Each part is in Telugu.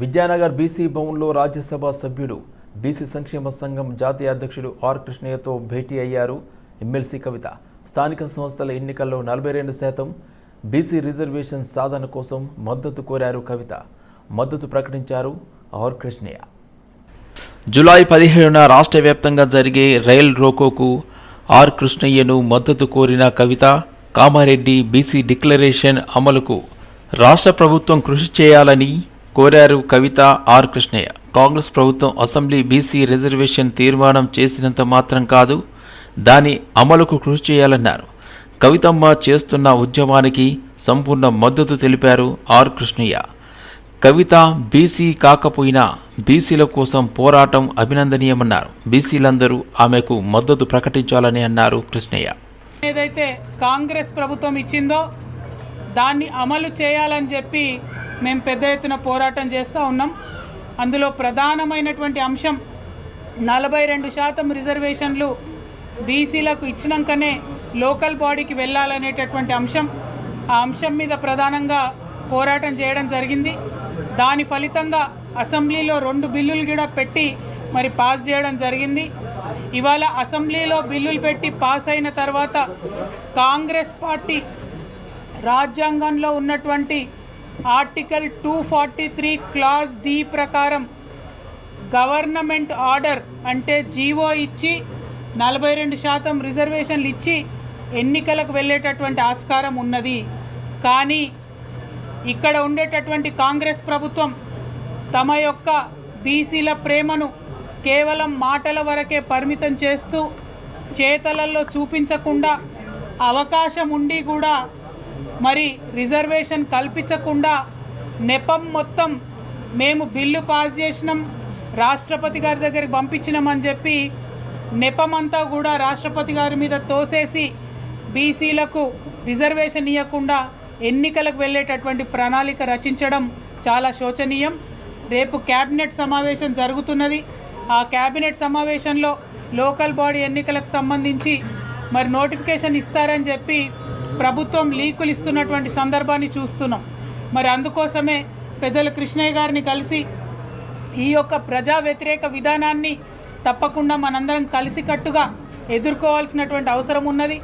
విద్యానగర్ బీసీ భవన్లో రాజ్యసభ సభ్యుడు బీసీ సంక్షేమ సంఘం జాతీయ అధ్యక్షుడు ఆర్ కృష్ణయ్యతో భేటీ అయ్యారు. ఎమ్మెల్సీ కవిత స్థానిక సంస్థల ఎన్నికల్లో నలభై రెండు శాతం బీసీ రిజర్వేషన్ సాధన కోసం మద్దతు కోరారు కవిత. మద్దతు ప్రకటించారు ఆర్ కృష్ణయ్య. జూలై పదిహేడున రాష్ట్ర వ్యాప్తంగా జరిగే రైల్ రోకోకు ఆర్ కృష్ణయ్యను మద్దతు కోరిన కవిత కామారెడ్డి బీసీ డిక్లరేషన్ అమలుకు రాష్ట్ర ప్రభుత్వం కృషి చేయాలని కోరారు కవిత ఆర్ కృష్ణయ్య. కాంగ్రెస్ ప్రభుత్వం అసెంబ్లీ బీసీ రిజర్వేషన్ తీర్మానం చేసినంత మాత్రం కాదు దాని అమలుకు కృషి చేయాలన్నారు. కవితమ్మ చేస్తున్న ఉద్యమానికి సంపూర్ణ మద్దతు తెలిపారు ఆర్ కృష్ణయ్య. కవిత బీసీ కాకపోయినా బీసీల కోసం పోరాటం అభినందనీయమన్నారు. బీసీలందరూ ఆమెకు మద్దతు ప్రకటించాలని అన్నారు కృష్ణయ్య. ఏదైతే కాంగ్రెస్ ప్రభుత్వం ఇచ్చిందో దాన్ని అమలు చేయాలని చెప్పి మేము పెద్ద ఎత్తున పోరాటం చేస్తూ ఉన్నాం. అందులో ప్రధానమైనటువంటి అంశం నలభై రెండు శాతం రిజర్వేషన్లు బీసీలకు ఇచ్చినాకనే లోకల్ బాడీకి వెళ్ళాలనేటటువంటి అంశం. ఆ అంశం మీద ప్రధానంగా పోరాటం చేయడం జరిగింది. దాని ఫలితంగా అసెంబ్లీలో రెండు బిల్లులు కూడా పెట్టి మరి పాస్ చేయడం జరిగింది. ఇవాళ అసెంబ్లీలో బిల్లులు పెట్టి పాస్ అయిన తర్వాత కాంగ్రెస్ పార్టీ రాజ్యాంగంలో ఉన్నటువంటి article two forty three clause D ప్రకారం గవర్నమెంట్ ఆర్డర్ అంటే జీవో ఇచ్చి నలభై రెండు శాతం రిజర్వేషన్లు ఇచ్చి ఎన్నికలకు వెళ్ళేటటువంటి ఆస్కారం ఉన్నది. కానీ ఇక్కడ ఉండేటటువంటి కాంగ్రెస్ ప్రభుత్వం తమ యొక్క బీసీల ప్రేమను కేవలం మాటల వరకే పరిమితం చేస్తూ చేతలలో చూపించకుండా అవకాశం ఉండి కూడా మరి రిజర్వేషన్ కల్పించకుండా నెపం మొత్తం మేము బిల్లు పాస్ చేసినాం రాష్ట్రపతి గారి దగ్గరికి పంపించినామని చెప్పి నెపమంతా కూడా రాష్ట్రపతి గారి మీద తోసేసి బీసీలకు రిజర్వేషన్ ఇవ్వకుండా ఎన్నికలకు వెళ్ళేటటువంటి ప్రణాళిక రచించడం చాలా శోచనీయం. రేపు క్యాబినెట్ సమావేశం జరుగుతున్నది. ఆ క్యాబినెట్ సమావేశంలో లోకల్ బాడీ ఎన్నికలకు సంబంధించి మరి నోటిఫికేషన్ ఇస్తారని చెప్పి ప్రభుత్వం లీకులు ఇస్తున్నటువంటి సందర్భాన్ని చూస్తున్నాం. మరి అందుకోసమే పెద్దల కృష్ణయ్య గారిని కలిసి ఈ యొక్క ప్రజా వ్యతిరేక విధానాన్ని తప్పకుండా మనందరం కలిసికట్టుగా ఎదుర్కోవాల్సినటువంటి అవసరం ఉన్నది.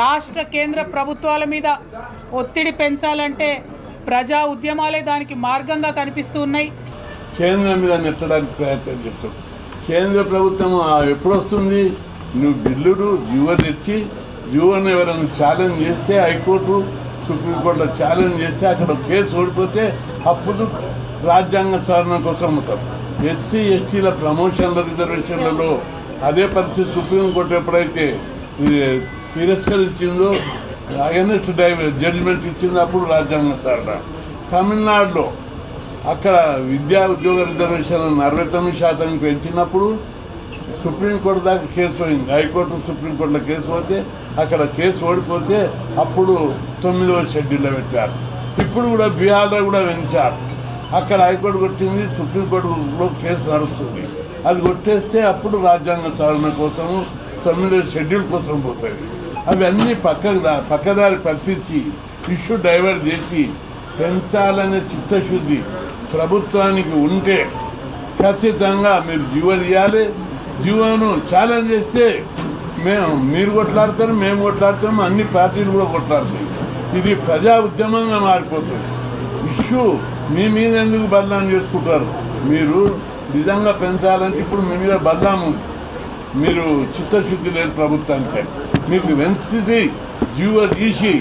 రాష్ట్ర కేంద్ర ప్రభుత్వాల మీద ఒత్తిడి పెంచాలంటే ప్రజా ఉద్యమాలే దానికి మార్గంగా కనిపిస్తూ ఉన్నాయి. కేంద్రం మీద నెట్టడానికి ప్రయత్నం చేస్తాం. కేంద్ర ప్రభుత్వం ఎప్పుడు వస్తుంది నువ్వు బిల్లుడు జీవో తెచ్చి జీవోని ఎవరైనా ఛాలెంజ్ చేస్తే హైకోర్టు సుప్రీంకోర్టులో ఛాలెంజ్ చేస్తే అక్కడ కేసు ఓడిపోతే అప్పుడు రాజ్యాంగ సవరణ కోసం ఉంటాం ఎస్సీ ఎస్టీల ప్రమోషన్ల రిజర్వేషన్లలో అదే పరిస్థితి సుప్రీంకోర్టు ఎప్పుడైతే ఇది తిరస్కరించిందో అగెనెస్ట్ డైవ్ జడ్జిమెంట్ ఇచ్చిందో అప్పుడు రాజ్యాంగ సవరణ. తమిళనాడులో అక్కడ విద్యా ఉద్యోగ రిజర్వేషన్ అరవై తొమ్మిది శాతానికి పెంచినప్పుడు సుప్రీంకోర్టు దాకా కేసు పోయింది. హైకోర్టు సుప్రీంకోర్టులో కేసు పోతే అక్కడ కేసు ఓడిపోతే అప్పుడు తొమ్మిదవ షెడ్యూల్లో పెట్టారు. ఇప్పుడు కూడా బీహార్లో కూడా పెంచారు. అక్కడ హైకోర్టు కొట్టింది సుప్రీంకోర్టులో కేసు నడుస్తుంది. అది కొట్టేస్తే అప్పుడు రాజ్యాంగ సవరణ కోసము తొమ్మిదవ షెడ్యూల్ కోసం పోతుంది అవన్నీ పక్కకు దా పక్కదారి పట్టించి ఇష్యూ డైవర్ట్ చేసి పెంచాలనే చిత్తశుద్ధి ప్రభుత్వానికి ఉంటే ఖచ్చితంగా మీరు జీవో తీయాలి. జీవోను ఛాలెంజ్ చేస్తే మేము మీరు కొట్లాడతారు మేము కొట్లాడతాము అన్ని పార్టీలు కూడా కొట్లాడతాయి ఇది ప్రజా ఉద్యమంగా మారిపోతుంది. ఇష్యూ మీ మీద ఎందుకు బదలాం చేసుకుంటారు? మీరు నిజంగా పెంచాలంటే ఇప్పుడు మీ మీద బదలాం ఉంది. మీరు చిత్తశుద్ధి లేదు ప్రభుత్వానికి. మీకు వెన్స్థితి జీవో తీసి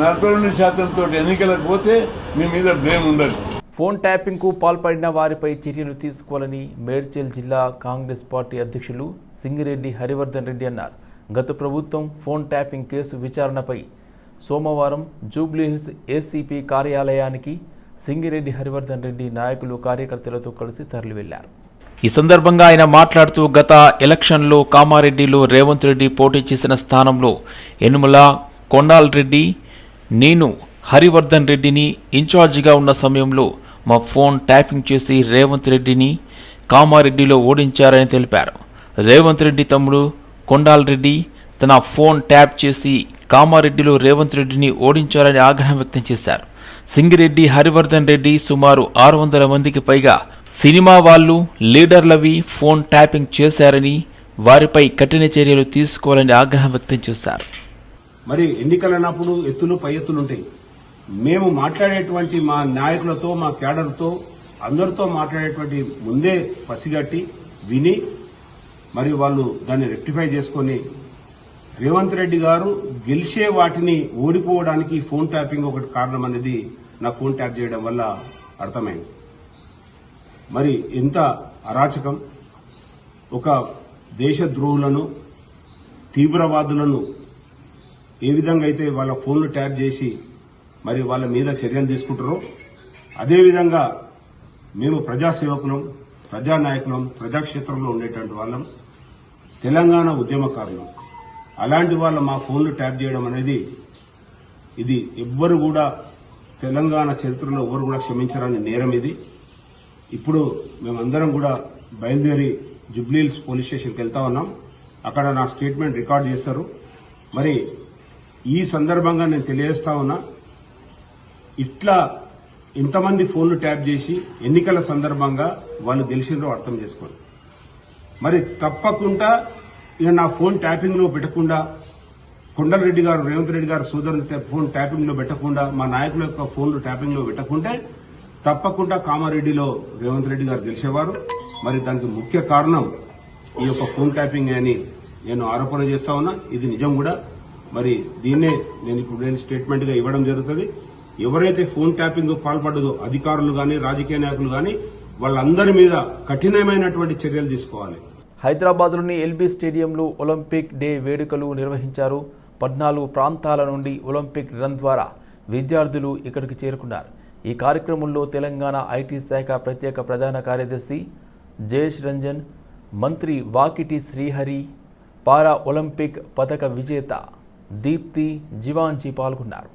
నలభై రెండు శాతంతో ఎన్నికలకు పోతే మీ మీద బ్లేమ్ ఉండదు. ఫోన్ ట్యాపింగ్కు పాల్పడిన వారిపై చర్యలు తీసుకోవాలని మేడ్చల్ జిల్లా కాంగ్రెస్ పార్టీ అధ్యక్షులు సింగిరెడ్డి హరివర్ధన్ రెడ్డి అన్నారు. గత ప్రభుత్వం ఫోన్ ట్యాపింగ్ కేసు విచారణపై సోమవారం జూబ్లీహిల్స్ ఏసీపీ కార్యాలయానికి సింగిరెడ్డి హరివర్ధన్ రెడ్డి నాయకులు కార్యకర్తలతో కలిసి తరలి వెళ్ళారు ఈ సందర్భంగా ఆయన మాట్లాడుతూ గత ఎలక్షన్లో కామారెడ్డిలో రేవంత్ రెడ్డి పోటీ చేసిన స్థానంలో యనుమల కొండాల్ రెడ్డి నేను హరివర్ధన్ రెడ్డిని ఇన్ఛార్జిగా ఉన్న సమయంలో మా ఫోన్ ట్యాపింగ్ చేసి రేవంత్ రెడ్డిని కామారెడ్డిలో ఓడించారని తెలిపారు. రేవంత్ రెడ్డి తమ్ముడు కొండాలరెడ్డి తన ఫోన్ ట్యాప్ చేసి కామారెడ్డిలో రేవంత్ రెడ్డిని ఓడించారని ఆగ్రహం వ్యక్తం చేశారు. సింగిరెడ్డి హరివర్ధన్ రెడ్డి సుమారు ఆరు వందల మందికి పైగా సినిమా వాళ్ళు లీడర్లవి ఫోన్ ట్యాపింగ్ చేశారని వారిపై కఠిన చర్యలు తీసుకోవాలని ఆగ్రహం వ్యక్తం చేశారు. మరి ఎన్నికలన్నప్పుడు ఎత్తులు పై ఎత్తులు ఉంటాయి. మేము మాట్లాడేటువంటి మా నాయకులతో మా కేడర్తో అందరితో మాట్లాడేటువంటి ముందే పసిగట్టి విని మరి వాళ్ళు దాన్ని రెక్టిఫై చేసుకొని రేవంత్ రెడ్డి గారు గెలిచే వాటిని ఓడిపోవడానికి ఫోన్ ట్యాపింగ్ ఒకటి కారణం అనేది నా ఫోన్ ట్యాప్ చేయడం వల్ల అర్థమైంది. మరి ఎంత అరాచకం ఒక దేశద్రోహులను తీవ్రవాదులను ఏ విధంగా అయితే వాళ్ళ ఫోన్లు ట్యాప్ చేసి మరి వాళ్ళ మీద చర్యలు తీసుకుంటారో అదేవిధంగా మేము ప్రజాసేవకులం ప్రజానాయకులం ప్రజాక్షేత్రంలో ఉండేటువంటి వాళ్ళం. తెలంగాణ ఉద్యమకారులు అలాంటి వాళ్ళ మా ఫోన్లు ట్యాప్ చేయడం అనేది ఇది ఎవ్వరు కూడా తెలంగాణ చరిత్రలో ఎవరు కూడా క్షమించరాని నేరం ఇది. ఇప్పుడు మేమందరం కూడా బయలుదేరి జుబ్లీహిల్స్ పోలీస్ స్టేషన్కి వెళ్తా ఉన్నాం. అక్కడ నా స్టేట్మెంట్ రికార్డ్ చేస్తారు. మరి ఈ సందర్భంగా నేను తెలియజేస్తా ఉన్నా ఇట్లా ఇంతమంది ఫోన్లు ట్యాప్ చేసి ఎన్నికల సందర్భంగా వాళ్ళు గెలిచినరో అర్థం చేసుకోండి. మరి తప్పకుండా ఇక నా ఫోన్ ట్యాపింగ్లో పెట్టకుండా కొండలరెడ్డి గారు రేవంత్ రెడ్డి గారు సోదరుని ఫోన్ ట్యాపింగ్లో పెట్టకుండా మా నాయకుల యొక్క ఫోన్లు ట్యాపింగ్లో పెట్టకుంటే తప్పకుండా కామారెడ్డిలో రేవంత్ రెడ్డి గారు గెలిచేవారు. మరి దానికి ముఖ్య కారణం ఈ యొక్క ఫోన్ ట్యాపింగ్ అని నేను ఆరోపణ చేస్తా ఉన్నా. ఇది నిజం కూడా. మరి దీన్నే నేను ఇప్పుడు నేను స్టేట్మెంట్గా ఇవ్వడం జరుగుతుంది. ఎవరైతే ఫోన్ ట్యాపింగ్ పాల్పడదో అధికారులు గాని రాజకీయ నాయకులు కానీ వాళ్ళందరి మీద కఠినమైనటువంటి చర్యలు తీసుకోవాలి. హైదరాబాద్లోని ఎల్బీ స్టేడియంలో ఒలింపిక్ డే వేడుకలు నిర్వహించారు. పద్నాలుగు ప్రాంతాల నుండి ఒలింపిక్ రన్ ద్వారా విద్యార్థులు ఇక్కడికి చేరుకున్నారు. ఈ కార్యక్రమంలో తెలంగాణ ఐటీ శాఖ ప్రత్యేక ప్రధాన కార్యదర్శి జయేష్ రంజన్ మంత్రి వాకిటి శ్రీహరి పారా ఒలింపిక్ పథక విజేత దీప్తి జివాంజీ పాల్గొన్నారు.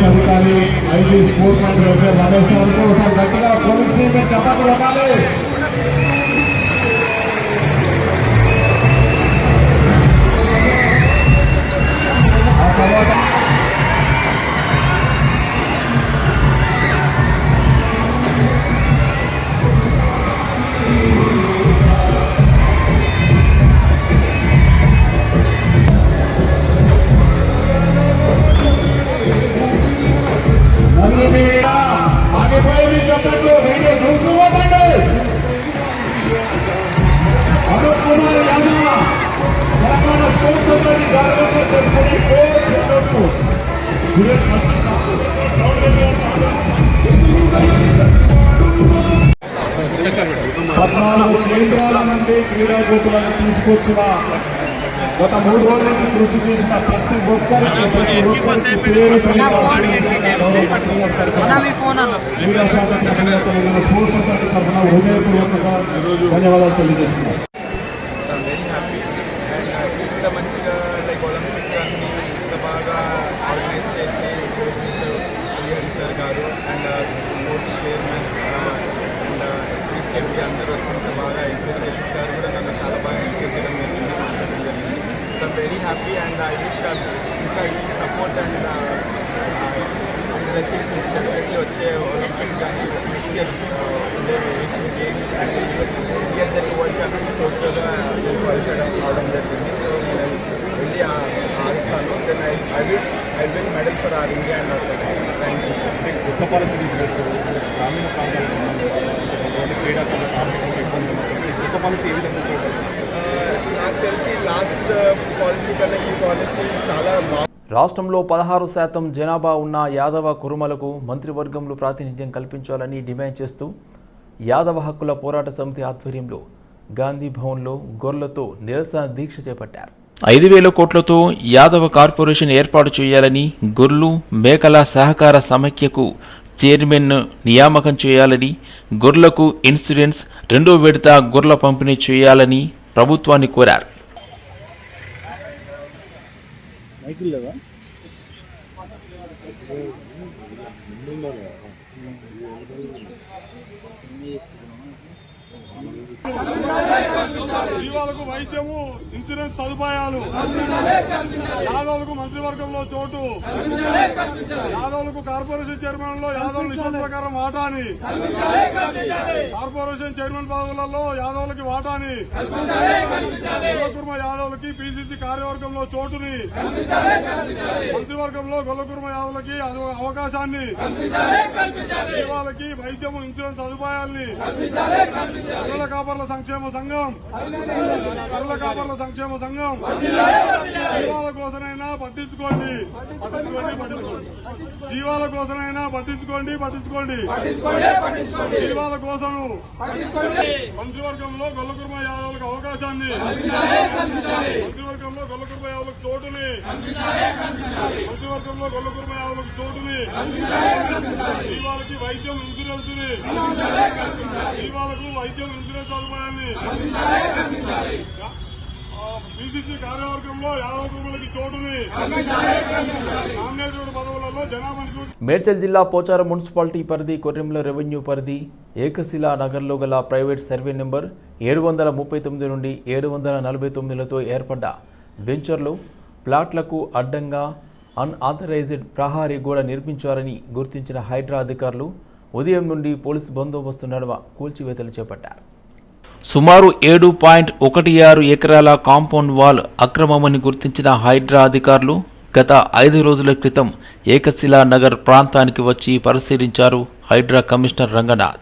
పోలీస్ అధికారి ఐజీ స్పోర్ట్స్ మంత్రి రమేష్ సార్కు ఒకసారి గట్టిగా పోలీస్ స్టేట్మెంట్ చప్పట్లు క్రీడా జ్యోతులను తీసుకొచ్చిన గత మూడు రోజుల నుంచి కృషి చేసిన ప్రతి ఒక్కరికి ప్రతి ఒక్కరికి పేరు క్రీడా శాఖ తరఫున స్పోర్ట్స్ అథారిటీ తరఫున హృదయపూర్వకంగా ధన్యవాదాలు తెలియజేస్తున్నారు ఐఎమ్ వెరీ హ్యాపీ అండ్ ఇంత మంచిగా లైక్ ఒలింపిక్ అన్ని ఇంత బాగా ఆర్గనైజ్ చేసి శ్రీహరి సార్ గారు అండ్ స్పోర్ట్స్ చైర్మన్ అండ్ ప్రీసీఎంకి అందరూ వచ్చి ఇంత బాగా ఎంకరేజ్ చేసి సార్ కూడా నన్ను చాలా బాగా ఎంకరేజ్ చేయడం జరిగింది మాట్లాడడం జరిగింది so I'm very happy and I wish ఇంకా ఈ సపోర్ట్ అండ్ బ్లెస్సింగ్స్ డెఫినెట్లీ వచ్చే ఒలింపిక్స్ కానీ నెక్స్ట్ ఇయర్ ఉండే ఏషియన్ గేమ్స్ అండ్ ఇయర్ జరిగే వరల్డ్ ఛాంపియన్స్ టోక్యోలో నేను క్వాలిఫై అవడం జరిగింది సో నేను వెళ్ళి ఆ- ఆడుతాను then I I wish I win medal for our India and thank you కొత్త పాలసీ తీసుకొస్తారు గ్రామీణ ప్రాంతాల్లో క్రీడాకారుల కార్మికులకు ఇబ్బంది కొత్త పాలసీ ఏ విధంగా పాలసీ కన్నా ఈ పాలసీ చాలా రాష్ట్రంలో పదహారు శాతం జనాభా ఉన్న యాదవ కురుమలకు మంత్రివర్గంలో ప్రాతినిధ్యం కల్పించాలని డిమాండ్ చేస్తూ యాదవ హక్కుల పోరాట సమితి ఆధ్వర్యంలో గాంధీ భవన్లో గొర్రెలతో నిరసన దీక్ష చేపట్టారు. ఐదు వేల కోట్లతో యాదవ కార్పొరేషన్ ఏర్పాటు చేయాలని గొర్రెలు మేకల సహకార సమైక్యకు చైర్మన్ను నియామకం చేయాలని గొర్రెలకు ఇన్సూరెన్స్ రెండో విడత గొర్రెల పంపిణీ చేయాలని ప్రభుత్వాన్ని కోరారు. సైకిల్ లేవా తీసుకున్నాం జీవాలకు వైద్యము ఇన్సూరెన్స్ సదుపాయాలు. యాదవులకు మంత్రివర్గంలో చోటు. యాదవులకు కార్పొరేషన్ చైర్మన్లో యాదవ్ నిష్పత్తి ప్రకారం వాటాని. కార్పొరేషన్ చైర్మన్ పదవులలో యాదవులకి వాటాని. గొల్లకుర్మ యాదవులకి పిసిసి కార్యవర్గంలో చోటుని. మంత్రివర్గంలో గొల్లకుర్మ యాదవులకి అవకాశాన్ని. జీవాలకి వైద్యము ఇన్సూరెన్స్ సదుపాయాల్ని. కర్రల కాపర్ల సంక్షేమ సంఘం. కర్రల కాపర్ల సంక్షేమ సంఘం. జీవాల కోసమైనా పట్టించుకోండి. పట్టించుకోండి పట్టించుకోండి. జీవాల కోసమైనా పట్టించుకోండి పట్టించుకోండి. జీవాల కోసం మంత్రివర్గంలో గొల్లకుర్మ యాదవులకు అవకాశాన్ని. మంత్రివర్గంలో గొల్లకుర్మ యాదవులకు చోటుని. మంత్రివర్గంలో గొల్లకుర్మ యాదవులకు చోటుని. జీవాలకి వైద్యం ఇన్సూరెన్స్ జీవాలకు వైద్యం ఇన్సూరెన్స్ సదుపాయాన్ని బీసీసీ కార్యవర్గంలో యాదవ కుటుంబాలకి చోటుని నామినేటెడ్ పదవులలో జనాభా మేడ్చల్ జిల్లా పోచారం మున్సిపాలిటీ పరిధి కొర్రెంల రెవెన్యూ పరిధి ఏకశిలా నగర్లో గల ప్రైవేట్ సర్వే నెంబర్ ఏడు వందల ముప్పై తొమ్మిది నుండి ఏడు వందల నలభై తొమ్మిదిలతో ఏర్పడ్డ వెంచర్లో ప్లాట్లకు అడ్డంగా అన్ఆథరైజ్డ్ ప్రహారీ గోడ నిర్మించారని గుర్తించిన హైడ్రా అధికారులు ఉదయం నుండి పోలీసు బందోబస్తు నడవ కూల్చివేతలు చేపట్టారు. సుమారు ఏడు పాయింట్ ఒకటి ఆరు ఎకరాల కాంపౌండ్ వాల్ అక్రమమని గుర్తించిన హైడ్రా అధికారులు గత ఐదు రోజుల క్రితం ఏకశిలా నగర్ ప్రాంతానికి వచ్చి పరిశీలించారు హైడ్రా కమిషనర్ రంగనాథ్.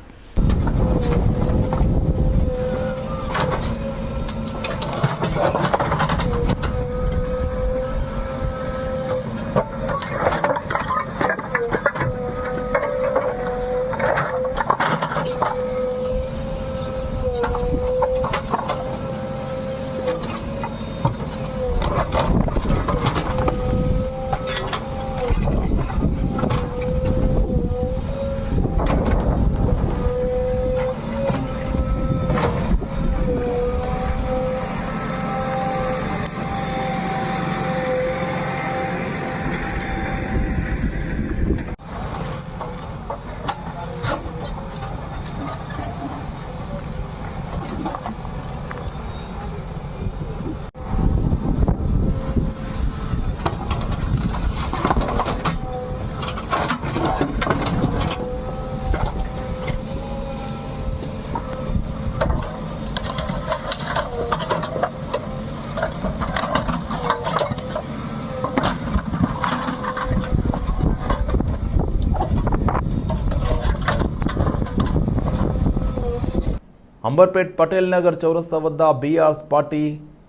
అంబర్పేట్ పటేల్ నగర్ చౌరస్తా వద్ద BRS party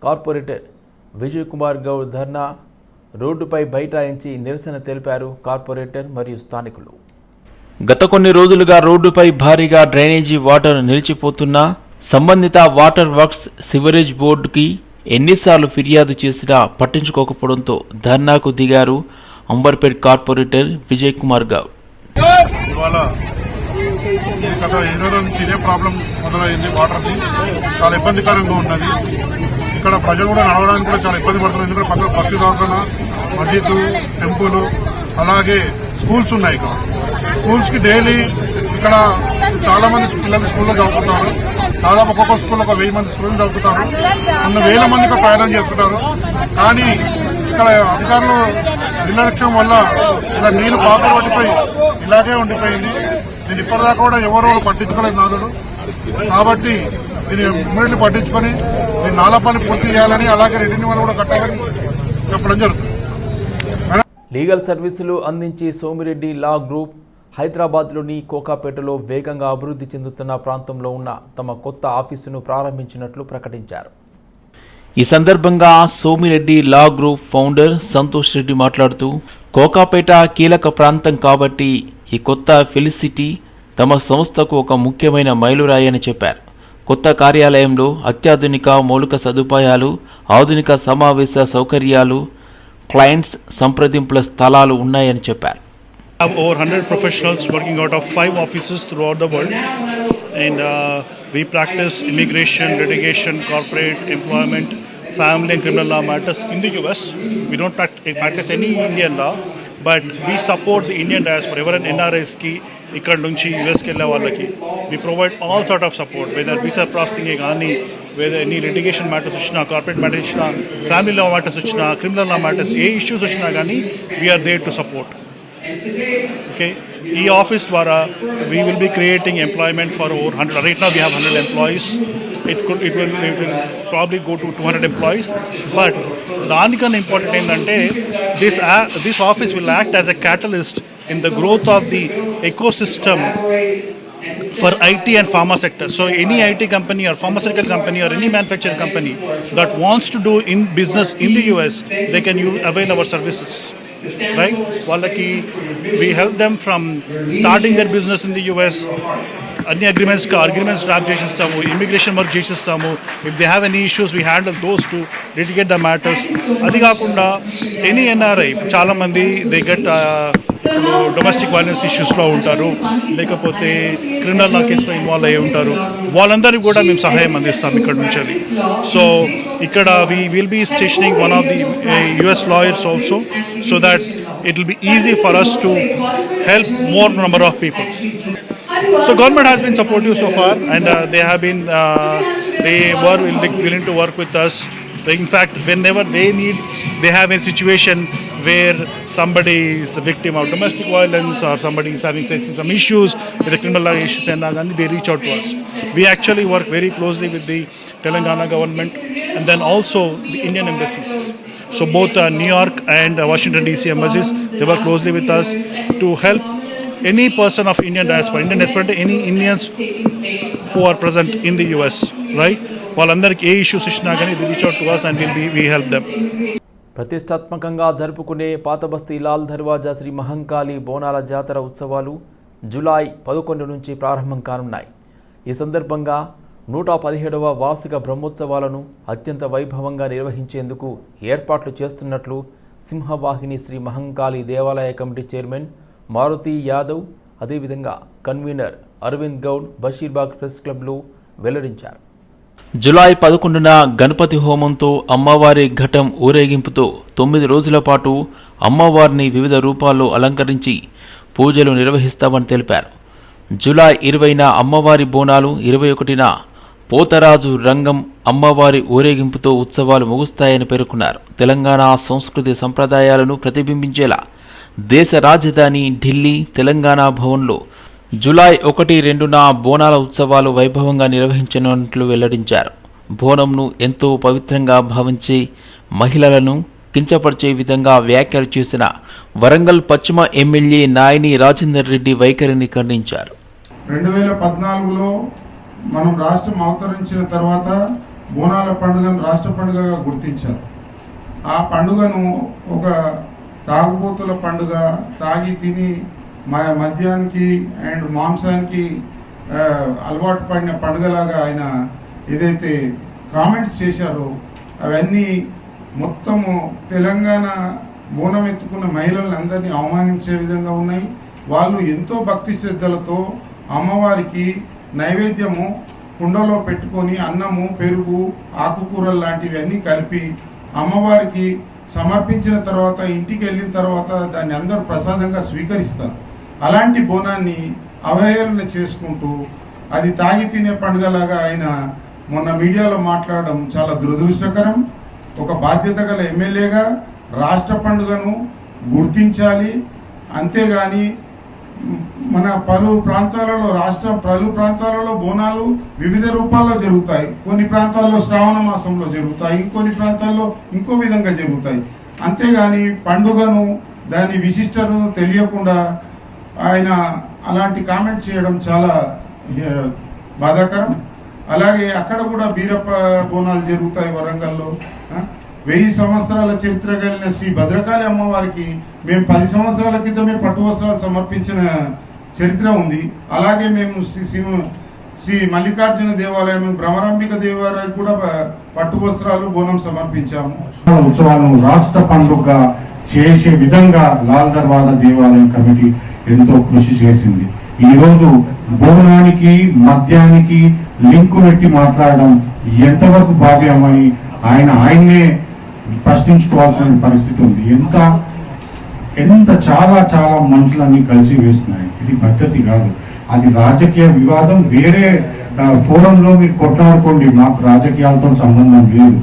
corporator Vijay Kumar Goud dharna రోడ్డుపై బైఠాయించి నిరసన తెలిపారు కార్పొరేటర్ మరియు స్థానికులు. గత కొన్ని రోజులుగా రోడ్డుపై భారీగా డ్రైనేజీ వాటర్ నిలిచిపోతున్నా సంబంధిత వాటర్ వర్క్స్ సివరేజ్ బోర్డుకి ఎన్నిసార్లు ఫిర్యాదు చేసినా పట్టించుకోకపోవడంతో ధర్నాకు దిగారు అంబర్పేట్ కార్పొరేటర్ విజయ్ కుమార్ గౌడ్. గత ఇరవై రోజు నుంచి ఇదే ప్రాబ్లం మొదలైంది వాటర్ది చాలా ఇబ్బందికరంగా ఉన్నది. ఇక్కడ ప్రజలు కూడా నడవడానికి కూడా చాలా ఇబ్బంది పడుతున్నారు. ఎందుకంటే పక్కన బస్సు దాకా మసీదు టెంపుల్ అలాగే స్కూల్స్ ఉన్నాయి ఇక్కడ. స్కూల్స్కి డైలీ ఇక్కడ చాలా మంది పిల్లలు స్కూల్లో చదువుకుంటారు. దాదాపు ఒక్కొక్క స్కూల్ ఒక వెయ్యి మంది స్కూల్ చదువుతున్నారు వంద వేల మంది ఇక్కడ ప్రయాణం చేస్తుంటారు. కానీ ఇక్కడ అధికారులు నిర్లక్ష్యం వల్ల ఇలా నీళ్ళు పాపలు పట్టిపోయి ఇలాగే ఉండిపోయింది. దీన్ని ఇప్పటిదాకా కూడా ఎవరు పట్టించుకోలేదు నాదుడు కాబట్టి దీన్ని ఇమ్మీడియట్లీ పట్టించుకొని దీన్ని నాలా పని పూర్తి చేయాలని అలాగే రెడ్డిని వాళ్ళు కూడా కట్టాలని చెప్పడం జరుగుతుంది. లీగల్ సర్వీసులు అందించి సోమిరెడ్డి లా గ్రూప్ హైదరాబాద్లోని కోకాపేటలో వేగంగా అభివృద్ధి చెందుతున్న ప్రాంతంలో ఉన్న తమ కొత్త ఆఫీసును ప్రారంభించినట్లు ప్రకటించారు. ఈ సందర్భంగా Somireddy law group founder Santosh Reddy మాట్లాడుతూ కోకాపేట కీలక ప్రాంతం కాబట్టి ఈ కొత్త ఫెలిసిటీ తమ సంస్థకు ఒక ముఖ్యమైన మైలురాయి అని చెప్పారు కొత్త కార్యాలయంలో అత్యాధునిక మౌలిక సదుపాయాలు ఆధునిక సమావేశ సౌకర్యాలు క్లయింట్స్ సంప్రదింపుల స్థలాలు ఉన్నాయని చెప్పారు have over 100 professionals working out of five offices throughout the world and uh, we practice immigration litigation corporate employment family and criminal law matters in the us we don't prac- practice any indian law but we support the Indian diaspora ఎవరైనా ఎన్ఆర్ఎస్కి ఇక్కడ నుంచి యుఎస్కి వెళ్ళే వాళ్ళకి we provide all sort of support whether visa ప్రాసెసింగే కానీ వేరే ఎనీ లిటిగేషన్ మ్యాటర్స్ వచ్చినా కార్పొరేట్ మ్యాటర్స్ వచ్చినా ఫ్యామిలీ లా మ్యాటర్స్ వచ్చినా క్రిమినల్ లా మ్యాటర్స్ ఏ ఇష్యూస్ వచ్చినా కానీ we are there to support okay ఈ ఆఫీస్ ద్వారా we will be creating employment for over hundred right నా we have hundred employees it could it will it will probably go to two hundred employees but దానికన్నా ఇంపార్టెంట్ ఏంటంటే this this office will act as a catalyst in the growth of the ecosystem for IT and pharma sector. So any IT company or pharmaceutical company or any manufacturing company that wants to do in business in the US, they can use, avail our services. right? Wallaki, we help them from starting their business in the US అన్ని అగ్రిమెంట్స్ అగ్రిమెంట్స్ డ్రాప్ చేసిస్తాము immigration work చేసిస్తాము. If they have any issues we handle those to litigate the matters అది కాకుండా ఎనీ ఎన్ఆర్ఐ చాలామంది దే గెట్ డొమెస్టిక్ వైలెన్స్ ఇష్యూస్లో ఉంటారు. లేకపోతే క్రిమినల్ లా కేసులో ఇన్వాల్వ్ అయ్యి ఉంటారు. వాళ్ళందరికీ కూడా మేము సహాయం అందిస్తాం ఇక్కడ నుంచి అది. సో ఇక్కడ we will be stationing one of the US lawyers also so that it will be easy for us to help more number of people. So government has been supportive so far and uh, they have been, uh, they were willing to work with us. In fact, whenever they need, they have a situation where somebody is a victim of domestic violence or somebody is having facing some issues with the criminal issues and they reach out to us. We actually work very closely with the Telangana government and then also the Indian embassies. So both uh, New York and uh, Washington DC embassies, they work closely with us to help any person of Indian diaspora, Indian diaspora, any Indians who are present in the US, right? వాళ్ళందరికీ ఏ ఇష్యూస్ ఇచ్చినా కానీ reach out to us and will be we help them ప్రతిష్టాత్మకంగా జరుపుకునే పాతబస్తీ లాల్ దర్వాజా శ్రీ మహంకాళి బోనాల జాతర ఉత్సవాలు జూలై పదకొండు నుంచి ప్రారంభం కానున్నాయి ఈ సందర్భంగా నూట పదిహేడవ వార్షిక బ్రహ్మోత్సవాలను అత్యంత వైభవంగా నిర్వహించేందుకు ఏర్పాట్లు చేస్తున్నట్లు సింహవాహిని శ్రీ మహంకాళి దేవాలయ కమిటీ చైర్మన్ మారుతి యాదవ్ అదేవిధంగా కన్వీనర్ అరవింద్ గౌడ్ బషీర్బాగ్ ప్రెస్ క్లబ్లు వెల్లడించారు. జులై పదకొండున గణపతి హోమంతో అమ్మవారి ఘటం ఊరేగింపుతో తొమ్మిది రోజుల పాటు అమ్మవారిని వివిధ రూపాల్లో అలంకరించి పూజలు నిర్వహిస్తామని తెలిపారు. జులై ఇరవైన అమ్మవారి బోనాలు ఇరవై ఒకటిన పోతరాజు రంగం అమ్మవారి ఊరేగింపుతో ఉత్సవాలు ముగుస్తాయని పేర్కొన్నారు. తెలంగాణ సంస్కృతి సంప్రదాయాలను ప్రతిబింబించేలా దేశ రాజధాని ఢిల్లీ తెలంగాణ భవన్లో జూలై ఒకటి రెండున బోనాల ఉత్సవాలు వైభవంగా నిర్వహించనున్నట్లు వెల్లడించారు. బోనంను ఎంతో పవిత్రంగా భావించే మహిళలను కించపరిచే విధంగా వ్యాఖ్యలు చేసిన వరంగల్ పశ్చిమ ఎమ్మెల్యే నాయని రాజేందర్ రెడ్డి వైఖరిని ఖండించారు. రెండు వేల పద్నాలుగులో మనం రాష్ట్రం అవతరించిన తర్వాత బోనాల పండుగను రాష్ట్ర పండుగగా గుర్తించారు. ఆ పండుగను ఒక తాగుబోతుల పండుగ తాగి తిని మద్యానికి అండ్ మాంసానికి అలవాటు పడిన పండుగలాగా ఆయన ఏదైతే కామెంట్స్ చేశారో అవన్నీ మొత్తము తెలంగాణ బోనం ఎత్తుకున్న మహిళలందరినీ అవమానించే విధంగా ఉన్నాయి. వాళ్ళు ఎంతో భక్తి శ్రద్ధలతో అమ్మవారికి నైవేద్యము కుండలో పెట్టుకొని అన్నము పెరుగు ఆకుకూరలు లాంటివి అన్నీ కలిపి అమ్మవారికి సమర్పించిన తర్వాత ఇంటికి వెళ్ళిన తర్వాత దాన్ని అందరూ ప్రసాదంగా స్వీకరిస్తారు. అలాంటి బోనాన్ని అవహేళన చేసుకుంటూ అది తాగి తినే పండుగలాగా ఆయన మొన్న మీడియాలో మాట్లాడడం చాలా దురదృష్టకరం. ఒక బాధ్యత గల ఎమ్మెల్యేగా రాష్ట్ర పండుగను గుర్తించాలి. అంతేగాని మన పలు ప్రాంతాలలో రాష్ట్ర పలు ప్రాంతాలలో బోనాలు వివిధ రూపాల్లో జరుగుతాయి. కొన్ని ప్రాంతాల్లో శ్రావణ మాసంలో జరుగుతాయి ఇంకొన్ని ప్రాంతాల్లో ఇంకో విధంగా జరుగుతాయి. అంతేగాని పండుగను దాని విశిష్టను తెలియకుండా ఆయన అలాంటి కామెంట్ చేయడం చాలా బాధాకరం. అలాగే అక్కడ కూడా బీరప్ప బోనాలు జరుగుతాయి వరంగల్లో. వెయ్యి సంవత్సరాల చరిత్ర కలిగిన శ్రీ భద్రకాళి అమ్మవారికి మేము పది సంవత్సరాల క్రితమే పట్టు వస్త్రాలు సమర్పించిన చరిత్ర ఉంది. అలాగే మేము శ్రీ శ్రీ- శ్రీ మల్లికార్జున దేవాలయం భ్రమరాంబిక దేవాలయానికి కూడా పట్టు వస్త్రాలు బోనం సమర్పించాము. ఉత్సవాలను రాష్ట్ర పండుగగా చేసే విధంగా లాల్ దర్వాజా దేవాలయం కమిటీ ఎంతో కృషి చేసింది. ఈరోజు భోజనానికి మద్యానికి లింకు పెట్టి మాట్లాడడం ఎంతవరకు భావ్యమని ఆయన ఆయన్నే ప్రశ్నించుకోవాల్సిన పరిస్థితి ఉంది. ఎంత ఎంత చాలా చాలా మనుషులన్నీ కలిసి వేస్తున్నాయి. ఇది పద్ధతి కాదు. అది రాజకీయ వివాదం. వేరే ఫోరంలో మీరు కొట్లాడుకోండి. మాకు రాజకీయాలతో సంబంధం లేదు.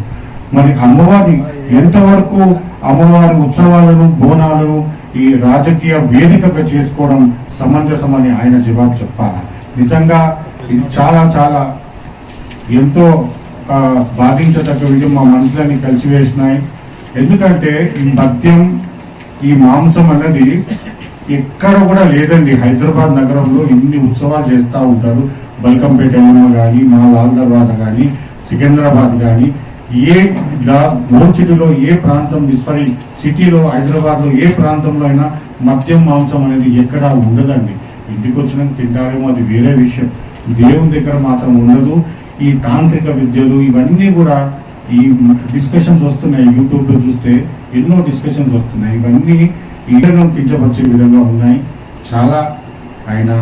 మరి అమ్మవారి ఎంతవరకు అమ్మవారి ఉత్సవాలను బోనాలను ఈ రాజకీయ వేదికగా చేసుకోవడం సమంజసమని ఆయన జవాబు చెప్పాలి? నిజంగా ఇది చాలా చాలా ఎంతో ఆ, బాధించదగ్గ మా మనసులని కలిసివేసినాయి. ఎందుకంటే ఈ మద్యం ఈ మాంసం అన్నది ఎక్కడ కూడా లేదండి. హైదరాబాద్ నగరంలో ఇన్ని ఉత్సవాలు చేస్తూ ఉంటారు. బల్కంపేట ఎల్లమ్మ కానీ మా లాల్ కానీ సికింద్రాబాద్ కానీ ఏ ఓల్డ్ ఏ ప్రాంతం సారీ సిటీలో హైదరాబాద్లో ఏ ప్రాంతంలో అయినా మద్యం మాంసం అనేది ఎక్కడా ఉండదండి. ఇంటికి వచ్చినాక తింటారేమో అది వేరే విషయం. దేవుని దగ్గర మాత్రం ఉండదు. ఈ తాంత్రిక విద్యలు ఇవన్నీ కూడా ఈ డిస్కషన్స్ వస్తున్నాయి యూట్యూబ్లో చూస్తే ఎన్నో డిస్కషన్స్ వస్తున్నాయి. ఇవన్నీ ఈడను కించపరిచే విధంగా ఉన్నాయి. చాలా ఆయన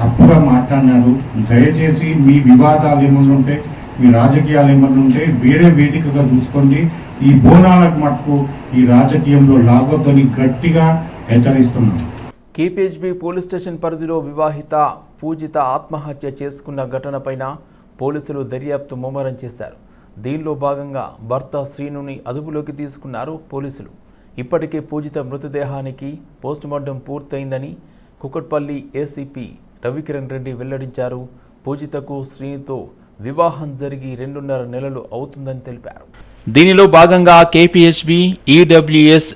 తప్పుగా మాట్లాడినారు దయచేసి మీ వివాదాలు ఏమన్నా ఉంటే మీ రాజకీయాలు ఏమన్నా ఉంటే వేరే వేదికగా చూసుకోండి. ఈ బోనాలకు మటుకు ఈ రాజకీయంలో లాగొద్దని గట్టిగా హెచ్చరిస్తున్నాను కేపీహెచ్బి పోలీస్ స్టేషన్ పరిధిలో వివాహిత పూజిత ఆత్మహత్య చేసుకున్న ఘటనపైన పోలీసులు దర్యాప్తు ముమ్మరం చేశారు. దీనిలో భాగంగా భర్త శ్రీనుని అదుపులోకి తీసుకున్నారు పోలీసులు. ఇప్పటికే పూజిత మృతదేహానికి పోస్టుమార్టం పూర్తయిందని కుకట్పల్లి ఏసీపీ రవికిరణ్ రెడ్డి వెల్లడించారు. పూజితకు శ్రీనితో వివాహం జరిగి రెండున్నర నెలలు అవుతుందని తెలిపారు. దీనిలో భాగంగా కేపీహెచ్బి ఈడబ్ల్యూఎస్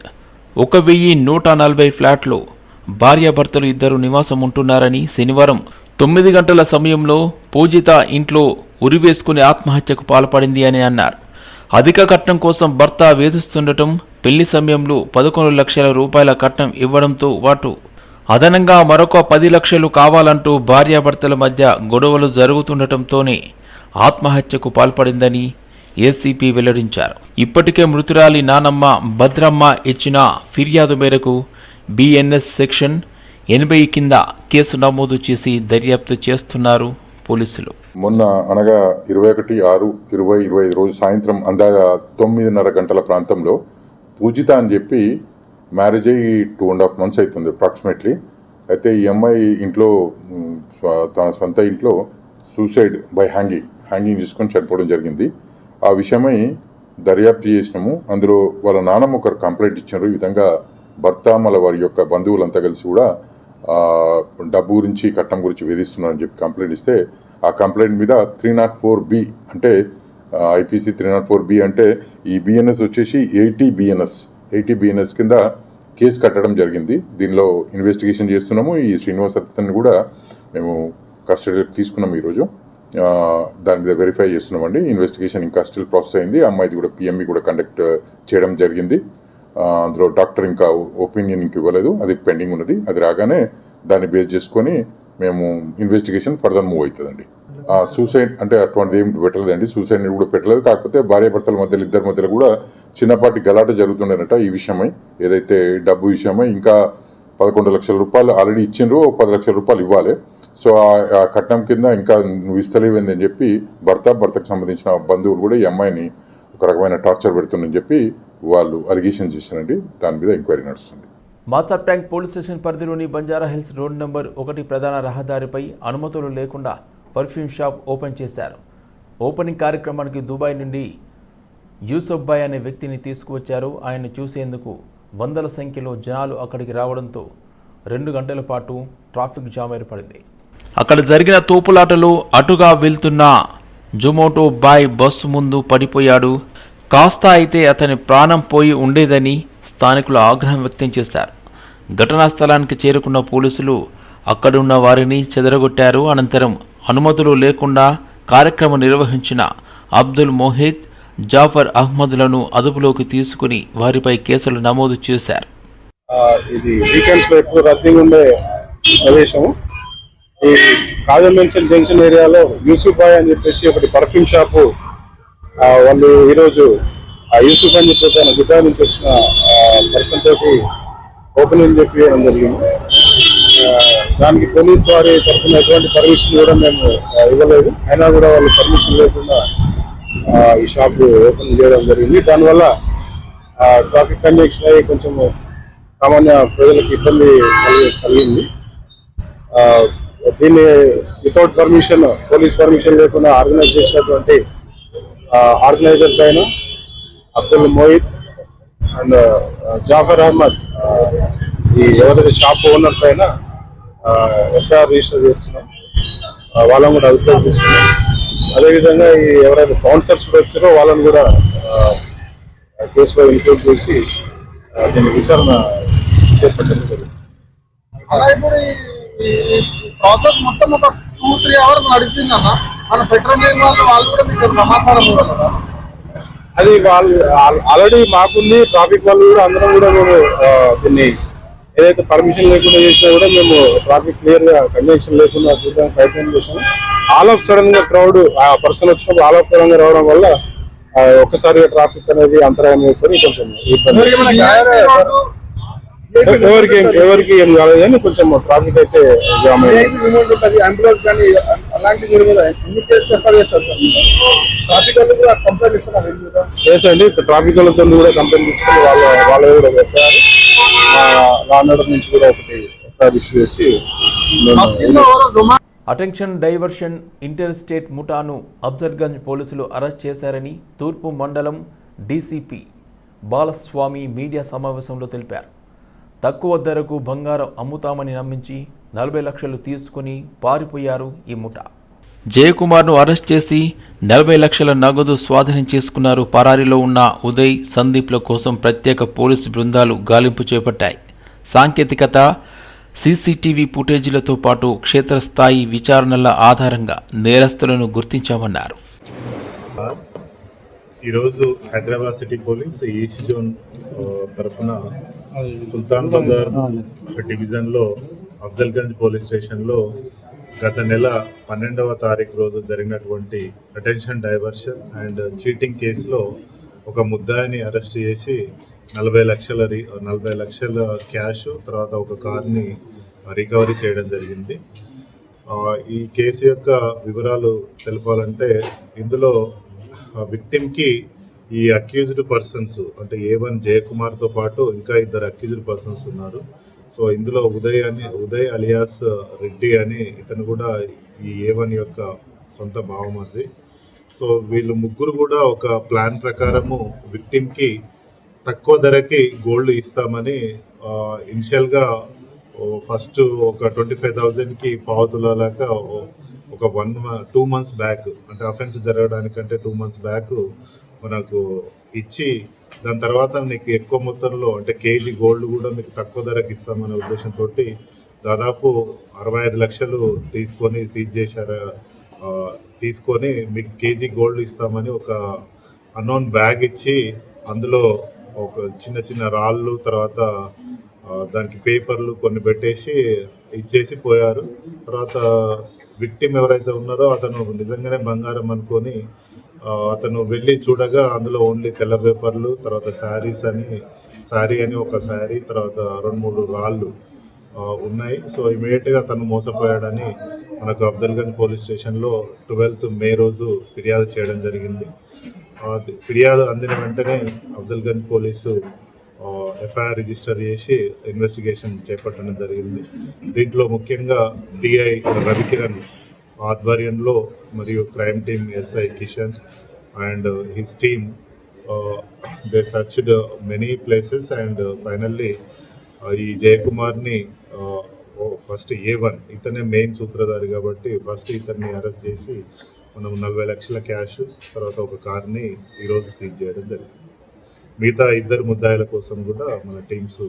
ఒక వెయ్యి నూట నలభై ఫ్లాట్లో భార్యాభర్తలు ఇద్దరు నివాసం ఉంటున్నారని శనివారం తొమ్మిది గంటల సమయంలో పూజిత ఇంట్లో ఉరివేసుకుని ఆత్మహత్యకు పాల్పడింది అని అన్నారు. అధిక కట్నం కోసం భర్త వేధిస్తుండటం పెళ్ళి సమయంలో పదకొండు లక్షల రూపాయల కట్నం ఇవ్వడంతో పాటు అదనంగా మరొక పది లక్షలు కావాలంటూ భార్యాభర్తల మధ్య గొడవలు జరుగుతుండటంతోనే ఆత్మహత్యకు పాల్పడిందని ఏసీపీ వెల్లడించారు. ఇప్పటికే మృతురాలి నానమ్మ భద్రమ్మ ఇచ్చిన ఫిర్యాదు మేరకు బిఎన్ఎస్ సెక్షన్ ఎనభై కింద కేసు నమోదు చేసి దర్యాప్తు చేస్తున్నారు పోలీసులు. మొన్న అనగా ఇరవై ఒకటి ఆరు ఇరవై ఇరవై ఐదు రోజు సాయంత్రం అందాగా తొమ్మిదిన్నర గంటల ప్రాంతంలో పూజిత అని చెప్పి మ్యారేజ్ అయ్యి టూ అండ్ హాఫ్ మంత్స్ అవుతుంది అప్రాక్సిమేట్లీ అయితే ఈ అమ్మాయి ఇంట్లో తన సొంత ఇంట్లో సూసైడ్ బై హ్యాంగింగ్ హ్యాంగింగ్ చేసుకొని చనిపోవడం జరిగింది. ఆ విషయమై దర్యాప్తు చేసినాము. అందులో వాళ్ళ నాన్నమ్మ ఒకరు కంప్లైంట్ ఇచ్చారు. ఈ విధంగా భర్త మళ్ళీ వారి యొక్క బంధువులంతా కలిసి కూడా డబ్బు గురించి కట్నం గురించి వేధిస్తున్నారని చెప్పి కంప్లైంట్ ఇస్తే ఆ కంప్లైంట్ మీద త్రీ నాట్ ఫోర్ బి అంటే IPC three not four B అంటే ఈ బిఎన్ఎస్ వచ్చేసి ఎయిటీ బిఎన్ఎస్ ఎయిటీ బిఎన్ఎస్ కింద కేసు కట్టడం జరిగింది. దీనిలో ఇన్వెస్టిగేషన్ చేస్తున్నాము. ఈ శ్రీనివాస్ అతన్ని కూడా మేము కస్టడీలోకి తీసుకున్నాము ఈరోజు. దాని మీద వెరిఫై చేస్తున్నామండి. ఇన్వెస్టిగేషన్ ఇంకా స్టిల్ ప్రాసెస్ అయింది. అమ్మాయిది కూడా పిఎంఈ కూడా కండక్ట్ చేయడం జరిగింది. అందులో డాక్టర్ ఇంకా ఒపీనియన్ ఇంక ఇవ్వలేదు. అది పెండింగ్ ఉన్నది. అది రాగానే దాన్ని బేస్ చేసుకొని మేము ఇన్వెస్టిగేషన్ ఫర్దర్ మూవ్ అవుతుందండి. సూసైడ్ అంటే అటువంటిది ఏం పెట్టలేదండి. సూసైడ్ కూడా పెట్టలేదు. కాకపోతే భార్యాభర్తల మధ్యలో ఇద్దరి మధ్యలో కూడా చిన్నపాటి గలాట జరుగుతుండేనట ఈ విషయమై. ఏదైతే డబ్బు విషయమై ఇంకా పదకొండు లక్షల రూపాయలు ఆల్రెడీ ఇచ్చిండ్రు. పది లక్షల రూపాయలు ఇవ్వాలి. సో ఆ- కట్నం కింద ఇంకా నువ్వు ఇస్తలేవేంది అని చెప్పి భర్త భర్తకు సంబంధించిన బంధువులు కూడా ఈ అమ్మాయిని ఒక రకమైన టార్చర్ పెడుతుందని చెప్పి వాళ్ళు అలిగేషన్ చేశారండి. దాని మీద ఎంక్వైరీ నడుస్తుంది. మాసా ట్యాంక్ పోలీస్ స్టేషన్ పరిధిలోని బంజారా హిల్స్ రోడ్ నెంబర్ ఒకటి ప్రధాన రహదారిపై అనుమతులు లేకుండా పర్ఫ్యూమ్ షాప్ ఓపెన్ చేశారు. ఓపెనింగ్ కార్యక్రమానికి దుబాయ్ నుండి యూసఫ్ బాయ్ అనే వ్యక్తిని తీసుకువచ్చారు. ఆయన చూసేందుకు వందల సంఖ్యలో జనాలు అక్కడికి రావడంతో రెండు గంటల పాటు ట్రాఫిక్ జామ్ ఏర్పడింది. అక్కడ జరిగిన తోపులాటలో అటుగా వెళ్తున్న జొమాటో బాయ్ బస్సు ముందు పడిపోయాడు. కాస్త అయితే అతని ప్రాణం పోయి ఉండేదని స్థానికులు ఆగ్రహం వ్యక్తం చేశారు. ఘటనా స్థలానికి చేరుకున్న పోలీసులు అక్కడున్న వారిని చెదరగొట్టారు. అనంతరం అనుమతులు లేకుండా కార్యక్రమం నిర్వహించిన అబ్దుల్ మోహిద్ జాఫర్ అహ్మద్లను అదుపులోకి తీసుకుని వారిపై కేసులు నమోదు చేశారు. ఇది వీకెండ్స్లో ఎక్కువ రద్దీగా ఉండే ప్రదేశం ఈ కాజన్మెన్షన్ జంక్షన్ ఏరియాలో యూసుఫ్ బాయ్ అని చెప్పేసి ఒకటి పర్ఫ్యూమ్ షాపు వాళ్ళు ఈరోజు ఆ యూసుఫ్ అని చెప్పి తన దుబాయ్ నుంచి వచ్చిన పర్సన్ తోటి ఓపెనింగ్ చెప్పియడం జరిగింది. దానికి పోలీస్ వారి తరఫున ఎటువంటి పర్మిషన్ కూడా మేము ఇవ్వలేదు. అయినా కూడా వాళ్ళు పర్మిషన్ లేకుండా ఈ షాప్ ఓపెన్ చేయడం జరిగింది. దానివల్ల ట్రాఫిక్ కంజక్షన్ అయ్యి కొంచెం సామాన్య ప్రజలకు ఇబ్బంది కలిగింది. ఆ, దీన్ని వితౌట్ పర్మిషన్ పోలీస్ పర్మిషన్ లేకుండా ఆర్గనైజ్ చేసినటువంటి ఆర్గనైజర్ పైన అబ్దుల్ మోయిద్ అండ్ జాఫర్ అహ్మద్ ఈ ఎవరైతే షాప్ ఓనర్ పైన ఎఫ్ఐఆర్ రిజిస్టర్ చేస్తున్నాం. వాళ్ళని కూడా అభిప్రాయం తీసుకున్నాం. అదేవిధంగా ఈ ఎవరైతే కౌన్సిలర్స్ వచ్చారో వాళ్ళని కూడా కేసులో ఇంక్లూడ్ చేసి దీని విచారణ చేపట్టడం జరిగింది. ప్రాసెస్ మొత్తం ఒక టూ త్రీ అవర్స్ నడిచిందన్నా. మన పెట్రోలియం వాళ్ళు వాళ్ళు కూడా మీకు సమాచారం ఇవ్వాలి అది వాళ్ళు ఆల్రెడీ మాకుంది ట్రాఫిక్ వాళ్ళు కూడా అందరం కూడా మేము ఆ, దీన్ని ఏదైతే పర్మిషన్ లేకుండా చేసినా కూడా మేము ట్రాఫిక్ క్లియర్గా కంజక్షన్ లేకుండా చూడడానికి ప్రయత్నం చేసాము ఆల్ ఆఫ్ సడన్గా క్రౌడ్ ఆ పర్సన్ వచ్చినప్పుడు ఆల్ ఆఫ్ సడన్గా రావడం వల్ల ఒక్కసారిగా ట్రాఫిక్ అనేది అంతరాయం అయిపోయి కొంచెం ఇబ్బంది. ఎవరికి ఎవరికి ఏం కాలేదు కానీ కొంచెం ట్రాఫిక్ అయితే జామ్ అయింది. అంబులెన్స్ కానీ ట్రాఫిక్ వాళ్ళు కూడా కంప్లైంట్ ఇస్తున్నారు వీళ్ళ మీద. చేసండి ట్రాఫిక్ వాళ్ళతో కూడా కంప్లైంట్ తీసుకుని వాళ్ళ వాళ్ళ కూడా లా ఆర్డర్ నుంచి కూడా ఒకటి ఎఫ్ఐఆర్ ఇష్యూ చేసి అటెన్షన్ డైవర్షన్ ఇంటర్ స్టేట్ ముఠాను అఫ్జల్గంజ్ పోలీసులు అరెస్ట్ చేశారని తూర్పు మండలం డీసీపీ బాలస్వామి మీడియా సమావేశంలో తెలిపారు. తక్కువ ధరకు బంగారం అమ్ముతామని నమ్మించి నలభై లక్షలు తీసుకుని పారిపోయారు ఈ ముఠా. జయకుమార్ను అరెస్ట్ చేసి నలభై లక్షల నగదు స్వాధీనం చేసుకున్నారు పరారీలో ఉన్న ఉదయ్ సందీప్ల కోసం ప్రత్యేక పోలీసు బృందాలు గాలింపు చేపట్టాయి. సాంకేతికత సీసీటీవీ ఫుటేజీలతో పాటు క్షేత్రస్థాయి విచారణల ఆధారంగా నేరస్తులను గుర్తించామన్నారు. ఈరోజు Hyderabad city police east zone తరఫున సుల్తాన్ బజార్ డివిజన్లో అఫ్జల్గంజ్ పోలీస్ స్టేషన్లో గత నెల పన్నెండవ తారీఖు రోజు జరిగినటువంటి అటెన్షన్ డైవర్షన్ అండ్ చీటింగ్ కేసులో ఒక ముద్దాయిని అరెస్ట్ చేసి నలభై లక్షల రి- నలభై లక్షల క్యాష్ తర్వాత ఒక కార్ని రికవరీ చేయడం జరిగింది. ఈ కేసు యొక్క వివరాలు తెలపాలంటే ఇందులో విక్టిమ్కి ఈ అక్యూజ్డ్ పర్సన్స్ అంటే ఏ వన్ జయకుమార్తో పాటు ఇంకా ఇద్దరు అక్యూజ్డ్ పర్సన్స్ ఉన్నారు. సో ఇందులో ఉదయ్ అని ఉదయ్ అలియాస్ రెడ్డి అని ఇతను కూడా ఈ ఏ వన్ యొక్క సొంత భావం అది సో వీళ్ళు ముగ్గురు కూడా ఒక ప్లాన్ ప్రకారము విక్టిమ్కి తక్కువ ధరకి గోల్డ్ ఇస్తామని ఇనిషియల్గా ఫస్ట్ ఒక ట్వంటీ ఫైవ్ థౌజండ్కి పావు తులాలాగా ఒక వన్ టూ మంత్స్ బ్యాక్ అంటే అఫెన్స్ జరగడానికంటే టూ మంత్స్ బ్యాక్ మనకు ఇచ్చి దాని తర్వాత మీకు ఎక్కువ మొత్తంలో అంటే కేజీ గోల్డ్ కూడా మీకు తక్కువ ధరకు ఇస్తామనే ఉద్దేశంతో దాదాపు అరవై ఐదు లక్షలు తీసుకొని సీజ్ చేశారు. తీసుకొని మీకు కేజీ గోల్డ్ ఇస్తామని ఒక అన్నోన్ బ్యాగ్ ఇచ్చి అందులో ఒక చిన్న చిన్న రాళ్ళు తర్వాత దానికి పేపర్లు కొన్ని పెట్టేసి ఇచ్చేసి పోయారు. తర్వాత విక్టిమ్ ఎవరైతే ఉన్నారో అతను నిజంగానే బంగారం అనుకొని అతను వెళ్ళి చూడగా అందులో ఓన్లీ తెల్ల పేపర్లు తర్వాత శారీస్ అని శారీ అని ఒక శారీ తర్వాత రెండు మూడు రాళ్ళు ఉన్నాయి. సో ఇమీడియట్గా తను మోసపోయాడని మనకు అఫ్జల్గంజ్ పోలీస్ స్టేషన్లో ట్వెల్త్ మే రోజు ఫిర్యాదు చేయడం జరిగింది. ఫిర్యాదు అందిన వెంటనే అఫ్జల్గంజ్ పోలీసు ఎఫ్ఐఆర్ రిజిస్టర్ చేసి ఇన్వెస్టిగేషన్ చేపట్టడం జరిగింది. దీంట్లో ముఖ్యంగా డిఐ రవికిరణ్ ఆధ్వర్యంలో మరియు crime team SI Kishan and his team they searched many places and finally ఈ జయకుమార్ని ఫస్ట్ ఏ వన్ ఇతనే మెయిన్ సూత్రధారి కాబట్టి ఫస్ట్ ఇతన్ని అరెస్ట్ చేసి మనం నలభై లక్షల క్యాష్ తర్వాత ఒక కార్ని ఈరోజు సీజ్ చేయడం జరిగింది. మిగతా ఇద్దరు ముద్దాయిల కోసం కూడా మన టీమ్స్